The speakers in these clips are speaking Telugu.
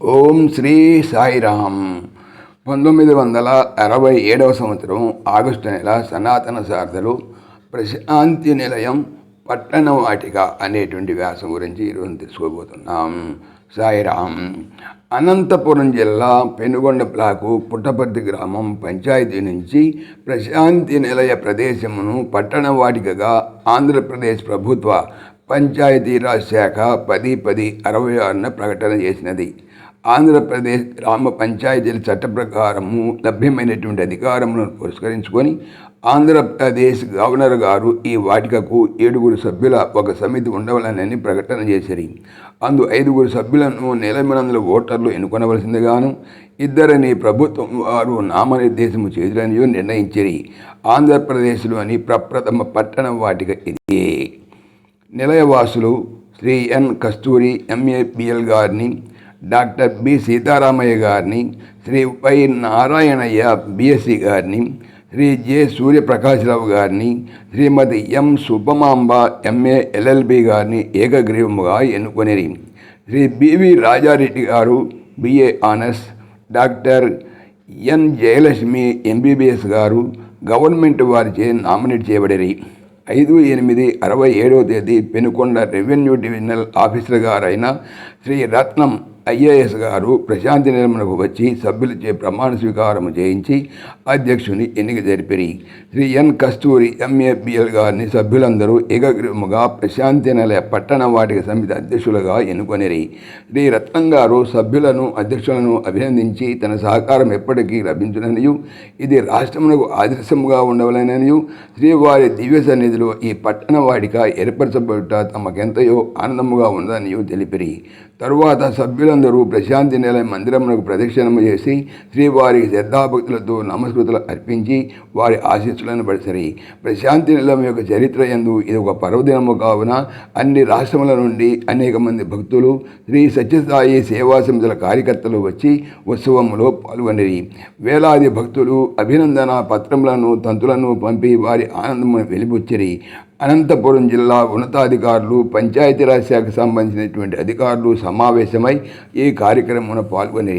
ఓం శ్రీ సాయిరామ్. పంతొమ్మిది వందల అరవై ఏడవ సంవత్సరం ఆగస్టు నెల సనాతన సార్థలు ప్రశాంతి నిలయం పట్టణ వాటిక అనేటువంటి వ్యాసం గురించి ఈరోజు తెలుసుకోబోతున్నాం. సాయిరామ్ అనంతపురం జిల్లా పెనుగొండ బ్లాకు పుట్టపర్తి గ్రామం పంచాయతీ నుంచి ప్రశాంతి నిలయ ప్రదేశమును పట్టణ వాటికగా ఆంధ్రప్రదేశ్ ప్రభుత్వ పంచాయతీరాజ్ శాఖ పది పది అరవై ఆరున ప్రకటన చేసినది. ఆంధ్రప్రదేశ్ గ్రామ పంచాయతీల చట్ట ప్రకారము లభ్యమైనటువంటి అధికారములను పురస్కరించుకొని ఆంధ్రప్రదేశ్ గవర్నర్ గారు ఈ వాటికకు ఏడుగురు సభ్యుల ఒక సమితి ఉండవలనని ప్రకటన చేశారు. అందు ఐదుగురు సభ్యులను నెలమినందుల ఓటర్లు ఎన్నుకొనవలసిందిగాను ఇద్దరిని ప్రభుత్వం వారు నామనిర్దేశము చేయాలని నిర్ణయించరి. ఆంధ్రప్రదేశ్లోని ప్రప్రథమ పట్టణ వాటిక ఇది. నిలయవాసులు శ్రీ ఎన్. కస్తూరి ఎంఏబిఎల్ గారిని డాక్టర్ బి సీతారామయ్య గారిని శ్రీ వై నారాయణయ్య బిఎస్సి గారిని శ్రీ జె సూర్యప్రకాశ్రావు గారిని శ్రీమతి ఎం సుబ్బమాంబ ఎంఏ ఎల్ఎల్బి గారిని ఏకగ్రీవముగా ఎన్నుకొనిరి. శ్రీ బివి రాజారెడ్డి గారు BA honours doctor N Jayalakshmi MBBS గారు గవర్నమెంట్ వారిచే నామినేట్ చేయబడిరి. ఐదు ఎనిమిది అరవై ఏడవ తేదీ పెనుకొండ రెవెన్యూ డివిజనల్ ఆఫీసర్ గారైన శ్రీ రత్నం ఐఏఎస్ గారు ప్రశాంతి నిర్మలకు వచ్చి సభ్యులచే ప్రమాణ స్వీకారం చేయించి అధ్యక్షుని ఎన్నిక జరిపిరి. శ్రీ ఎన్ కస్తూరి ఎంఏబిఎల్ గారిని సభ్యులందరూ ఏకగ్రీవముగా ప్రశాంతి నిలయ పట్టణ వాటిక సమితి అధ్యక్షులుగా ఎన్నుకొనిరి. శ్రీ రత్నం గారు సభ్యులను అధ్యక్షులను అభినందించి తన సహకారం ఎప్పటికీ లభించుననియు ఇది రాష్ట్రమునకు ఆదర్శముగా ఉండవలననియు శ్రీవారి దివ్య సన్నిధిలో ఈ పట్టణ వాటిక ఏర్పరచబడుట తమకెంతయో ఆనందముగా ఉందనియు తెలిపిరి. తరువాత అందరూ ప్రశాంతి నిలయ మందిరమునకు ప్రదక్షిణము చేసి శ్రీవారి శ్రద్ధాభక్తులతో నమస్కృతులు అర్పించి వారి ఆశీస్సులను పడిసరి. ప్రశాంతి నిలయం యొక్క చరిత్ర ఎందు ఇది ఒక పర్వదినము కావున అన్ని రాష్ట్రముల నుండి అనేక మంది భక్తులు శ్రీ సత్యసాయి సేవా సమితుల కార్యకర్తలు వచ్చి ఉత్సవములో పాల్గొనేవి వేలాది భక్తులు అభినందన పత్రములను తంతులను పంపి వారి ఆనందమును వెలిపుచ్చిరి అనంతపురం జిల్లా ఉన్నతాధికారులు పంచాయతీరాజ్ శాఖకు సంబంధించినటువంటి అధికారులు సమావేశమై ఈ కార్యక్రమంలో పాల్గొని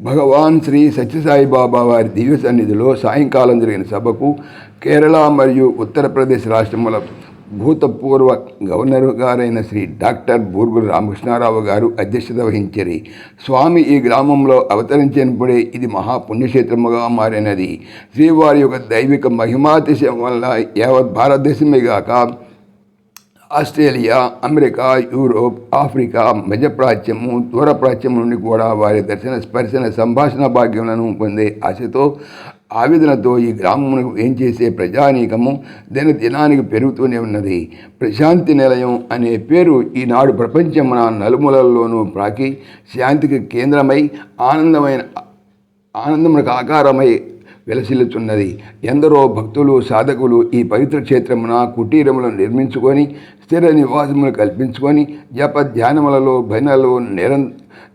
భగవాన్ శ్రీ సత్యసాయి బాబా వారి దివ్య సన్నిధిలో సాయంకాలం జరిగిన సభకు కేరళ మరియు ఉత్తరప్రదేశ్ రాష్ట్రముల భూతపూర్వ గవర్నర్ గారైన శ్రీ డాక్టర్ బూర్గుల రామకృష్ణారావు గారు అధ్యక్షత వహించరి. స్వామి ఈ గ్రామంలో అవతరించినప్పుడే ఇది మహాపుణ్యక్షేత్రముగా మారినది. శ్రీవారి యొక్క దైవిక మహిమాతిశయం వల్ల యావత్ భారతదేశమే గాక ఆస్ట్రేలియా అమెరికా యూరోప్ ఆఫ్రికా మధ్యప్రాచ్యము దూరప్రాచ్యం నుండి కూడా వారి దర్శన స్పర్శన సంభాషణ భాగ్యములను పొందే ఆశతో ఆవేదనతో ఈ గ్రామమునకు ఏం చేసే ప్రజానీకము దిన దినానికి పెరుగుతూనే ఉన్నది. ప్రశాంతి నిలయం అనే పేరు ఈనాడు ప్రపంచమున నలుమూలల్లోనూ ప్రాకి శాంతికి కేంద్రమై ఆనందమైన ఆనందమునకు ఆకారమై వెలసిల్లుతున్నది. ఎందరో భక్తులు సాధకులు ఈ పవిత్ర క్షేత్రమున కుటీరములను నిర్మించుకొని స్థిర నివాసములు కల్పించుకొని జప ధ్యానములలో భజనలో నిర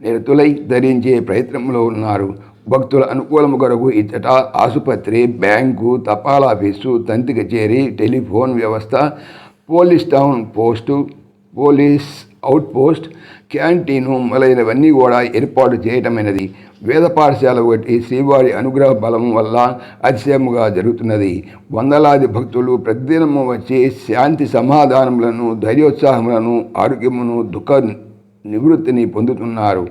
నిరతులై ధరించే ప్రయత్నంలో ఉన్నారు. భక్తుల అనుకూలము కొరకు ఇచ్చట ఆసుపత్రి బ్యాంకు తపాలాఫీసు తంతి కచేరీ టెలిఫోన్ వ్యవస్థ police town post police outpost canteen మొదలైనవన్నీ కూడా ఏర్పాటు చేయటమైనది. వేద పాఠశాల ఒకటి శ్రీవారి అనుగ్రహ బలం వల్ల అతిశయముగా జరుగుతున్నది. వందలాది భక్తులు ప్రతిదినము వచ్చి శాంతి సమాధానములను ధైర్యోత్సాహములను ఆరోగ్యమును దుఃఖ నివృత్తిని పొందుతున్నారు.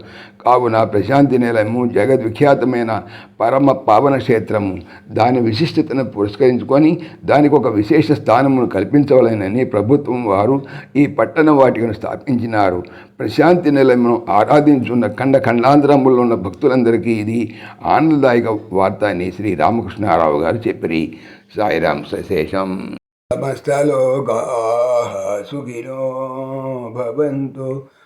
కావున ప్రశాంతి నిలయము జగద్విఖ్యాతమైన పరమ పావన క్షేత్రము. దాని విశిష్టతను పురస్కరించుకొని దానికి ఒక విశేష స్థానమును కల్పించవలనని ప్రభుత్వం వారు ఈ పట్టణ వాటికను స్థాపించినారు. ప్రశాంతి నిలయమును ఆరాధించున్న ఖండ ఖండాంతరములో ఉన్న భక్తులందరికీ ఇది ఆనందదాయక వార్త అని శ్రీ రామకృష్ణారావు గారు చెప్పిరి. సాయిరాం సశేషం. సమస్తలోకా సుఖినో భవంతు.